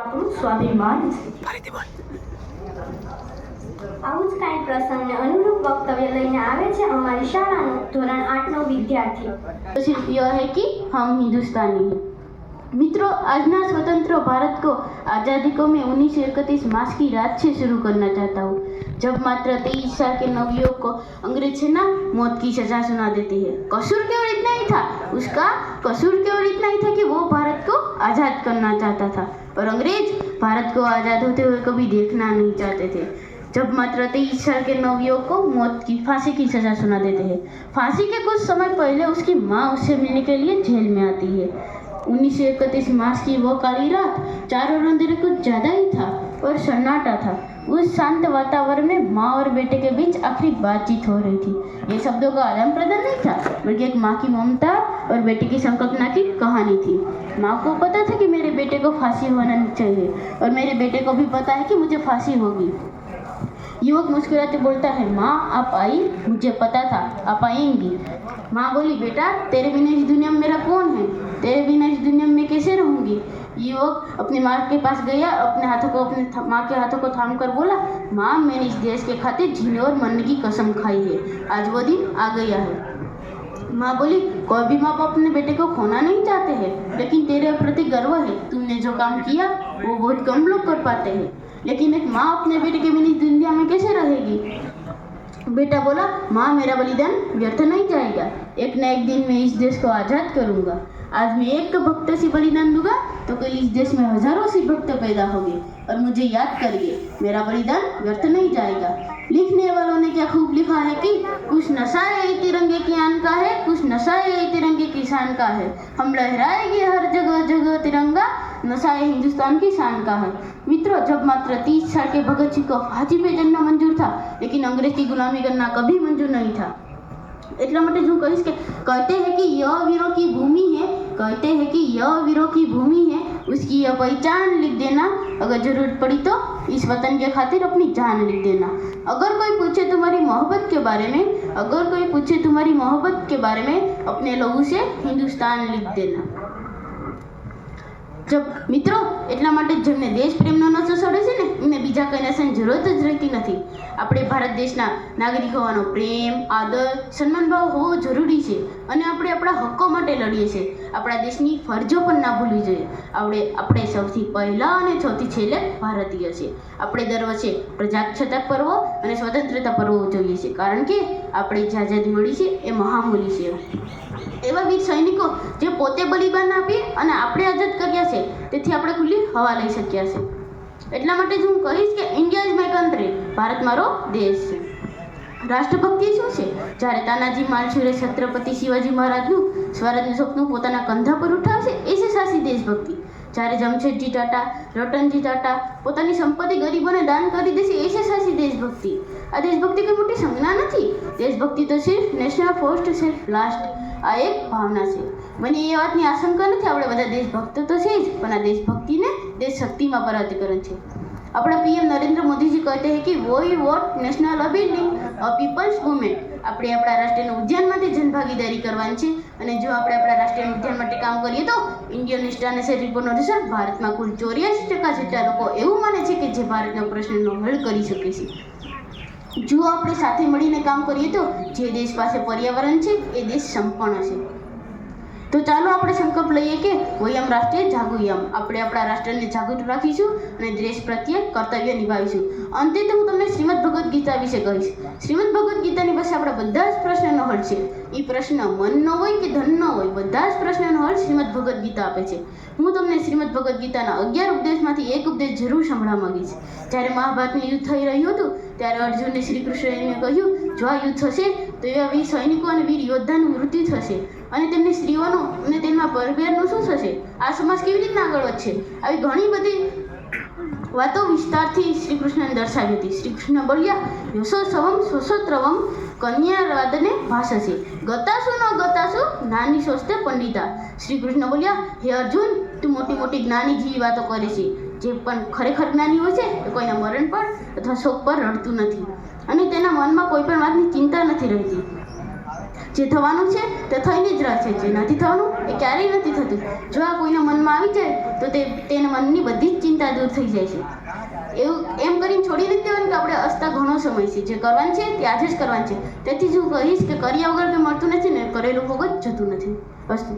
આપણું સ્વાભિમાન છે આવું જ કાંઈ પ્રસંગને અનુરૂપ વક્તવ્ય લઈને આવે છે અમારી શાળાનો ધોરણ આઠનો વિદ્યાર્થી तो सिर्फ यह है कि हम हिंदुस्तानी हैं मित्रों આજના स्वतंत्र भारत को आज़ादी को मैं उन्नीस सौ इकतीस मार्च की रात से शुरू करना चाहता हूँ जब मात्र तेईस साल के नवयुवक को अंग्रेज से ना मौत की सजा सुना देती है कसूर केवल इतना ही था उसका कसूर केवल इतना ही था कि वो भारत को आज़ाद करना चाहता था। और अंग्रेज़ भारत को आज़ाद होते हुए कभी देखना नहीं चाहते थे। जब मात्र तेईस साल के नवयुवक को मौत की फांसी की सजा सुना देते हैं। फांसी के कुछ समय पहले उसकी माँ उससे मिलने के लिए जेल में आती है। उन्नीस सौ इकतीस मार्च की वो काली रात चारों अंधेरे कुछ ज़्यादा ही था और सन्नाटा था। उस शांत वातावरण में माँ और बेटे के बीच आखिरी बातचीत हो रही थी। ये शब्दों का आदान प्रदान नहीं था, बल्कि एक माँ की ममता और बेटे की संकल्पना की कहानी थी। माँ को पता था कि मेरे बेटे को फांसी होना चाहिए और मेरे बेटे को भी पता है कि मुझे फांसी होगी। युवक मुस्कुराते बोलता है, माँ, आप आई? मुझे पता था, आप आएँगी। माँ बोली, बेटा, तेरे बिना इस दुनिया में मेरा कौन है? तेरे बिना इस दुनिया में कैसे रहूँगी? युवक अपनी माँ के पास गया, अपने हाथों को, अपने माँ के हाथों को थाम कर बोला, माँ, मैंने इस देश के खाते जीने और मरने की कसम खाई है। आज वो दिन आ गया है। माँ बोली, कोई भी माँ बाप अपने बेटे को खोना नहीं चाहते हैं, लेकिन तेरे प्रति गर्व है। तुमने जो काम किया, वो बहुत कम लोग कर पाते हैं। लेकिन एक माँ अपने बेटे के बिना दुनिया में कैसे रहेगी? बेटा बोला, माँ, मेरा बलिदान व्यर्थ नहीं जाएगा। एक न एक दिन मैं इस देश को आज़ाद करूँगा। आज मैं एक भक्त से बलिदान दूँगा तो कल इस देश में हज़ारों से भक्त पैदा होंगे। और मुझे याद करिए, मेरा बलिदान व्यर्थ नहीं जाएगा। लिखने वालों ने क्या खूब लिखा है कि, कुछ नशा है तिरंगे की आन का है नशा ये तिरंगे की शान का है हम लहराएंगे हर जगह जगह तिरंगा नशा ये हिंदुस्तान की शान का है मित्रों जब मात्र तीस साल के भगत सिंह को फांसी पे चढ़ना मंजूर था लेकिन अंग्रेज की गुलामी करना कभी मंजूर नहीं था એટલા માટે હું કહીશ કે कहते हैं कि यह वीरों की भूमि है कहते हैं कि यह वीरों की भूमि है उसकी यह पहचान लिख देना अगर जरूरत पड़ी तो इस वतन के खातिर अपनी जान लिख देना अगर कोई पूछे तुम्हारी मोहब्बत के बारे में अगर कोई पूछे तुम्हारी मोहब्बत के बारे में अपने लोगों से हिंदुस्तान लिख देना जब मित्रों એટલા માટે જેમને દેશ પ્રેમનો નશો સડે છે ને, એમને બીજા કંઈ નશાની જરૂરત જ રહેતી નથી. આપણે ભારત દેશના નાગરિક હોવાનો પ્રેમ, આદર સન્માનભાવ હોવો જરૂરી છે અને આપણે આપણા હક્કો માટે લડીએ છીએ. આપણા દેશની ફરજો પણ ના ભૂલવી જોઈએ. આપણે આપણે સૌથી પહેલાં અને સૌથી છેલ્લે ભારતીય છે આપણે દર વર્ષે પ્રજાસત્તાક પર્વો અને સ્વતંત્રતા પર્વો ઉજવીએ છીએ. કારણ કે આપણે જે આઝાદી મળી છે, એ મહામૂલી છે. એવા વીર સૈનિકો જે પોતે બલિદાન આપી અને આપણે આઝાદ કર્યા છે, તેથી આપણે ખુલ્લી હવા લઈ શક્યા છે. એટલા માટે જ હું કહીશ કે India is my country Bharat મારો દેશ છે. રાષ્ટ્રભક્તિ શું છે? જ્યારે તાનાજી માલસુરે છત્રપતિ શિવાજી મહારાજનું સ્વરાજનું સપનું પોતાના કંધા પર ઉઠાવશે, એ છે સાચી દેશભક્તિ. જ્યારે જમશેદજી ટાટા, રતનજી ટાટા પોતાની સંપત્તિ ગરીબોને દાન કરી દેશે, એ છે સાચી દેશભક્તિ. આ દેશભક્તિ કોઈ મોટી સંજ્ઞા નથી. દેશભક્તિ તો સિર્ફ નેશનલ ફર્સ્ટ છે લાસ્ટ આ એક ભાવના છે. મને એ વાતની આશંકા નથી. આપણે બધા દેશભક્તો તો છે જ, પણ આ દેશભક્તિને દેશભક્તિમાં પરાતીકરણ છે. આપણા પીએમ નરેન્દ્ર મોદીજી કહેતે હે કે વોઈ what national enabling a people's movement આપણે આપણા રાષ્ટ્રના ઉદ્યાનમાંથી જનભાગીદારી કરવાની છે. અને જો આપણે આપણા રાષ્ટ્રીય ઉદ્યાન માટે કામ કરીએ તો ઇન્ડિયન ઇન્સ્ટાનેસર રિપોર્ટનો રિઝલ્ટ ભારતમાં કુલ ચોર્યાસી ટકા જેટલા લોકો એવું માને છે કે જે ભારતના પ્રશ્નનો હલ કરી શકે છે. જો આપણે સાથે મળીને કામ કરીએ તો જે દેશ પાસે પર્યાવરણ છે, એ દેશ સંપન્ન છે. તો ચાલો આપણે સંકલ્પ લઈએ કે વયમ રાષ્ટ્રે જાગુયમ આપણે આપણા રાષ્ટ્રને જાગૃત રાખીશું અને દેશ પ્રત્યે કર્તવ્ય નિભાવીશું. અંતે તો હું તમને શ્રીમદ ભગવદ્ ગીતા વિશે કહીશ. શ્રીમદ ભગવદ્ ગીતાની પાસે આપણા બધા જ પ્રશ્નનો હલ છે. એ પ્રશ્ન મનનો હોય કે ધનનો હોય, બધા જ પ્રશ્નનો હલ શ્રીમદ ભગવદ્ ગીતા આપે છે. હું તમને શ્રીમદ ભગવદ્ ગીતાના અગિયાર ઉપદેશમાંથી એક ઉપદેશ જરૂર સંભળાવા માંગીશ. જ્યારે મહાભારતનું યુદ્ધ થઈ રહ્યું હતું, ત્યારે અર્જુનને શ્રી કૃષ્ણએ કહ્યું જો આ યુદ્ધ થશે, તો એવા વીર સૈનિકો અને વીર યોદ્ધાનું મૃત્યુ થશે. અને તેમની સ્ત્રીઓનું અને તેમના પરિવારનું શું થશે? આ સમાજ કેવી રીતના આગળ વધશે? આવી ઘણી બધી વાતો વિસ્તારથી શ્રી કૃષ્ણને દર્શાવી હતી. શ્રી કૃષ્ણ બોલ્યા યશોસવમ શોષોત્રવમ કન્યાવાદને ભાષશે ગતાસુ ન ગતાસુ નાની સોસ્તે પંડિતા. શ્રી કૃષ્ણ બોલ્યા, હે અર્જુન, તું મોટી મોટી જ્ઞાની જેવી વાતો કરે છે. જે પણ ખરેખર જ્ઞાની હોય છે, એ કોઈના મરણ પર અથવા શોક પર રડતું નથી. અને તેના મનમાં કોઈ પણ વાતની ચિંતા નથી રહેતી. જે થવાનું છે તે થઈને જ રહેશે. જે નથી થવાનું એ ક્યારેય નથી થતું. જો આ કોઈના મનમાં આવી જાય, તો તે તેના મનની બધી જ ચિંતા દૂર થઈ જાય છે. એવું એમ કરીને છોડી નથી દેવાનું કે આપણે અસતા ઘણો સમય છે. જે કરવાનું છે તે આજે જ કરવાનું છે. તેથી જ હું કહીશ કે કર્યા વગર કંઈ મળતું નથી ને કરેલું ભોગ જ જતું નથી. વસ્તુ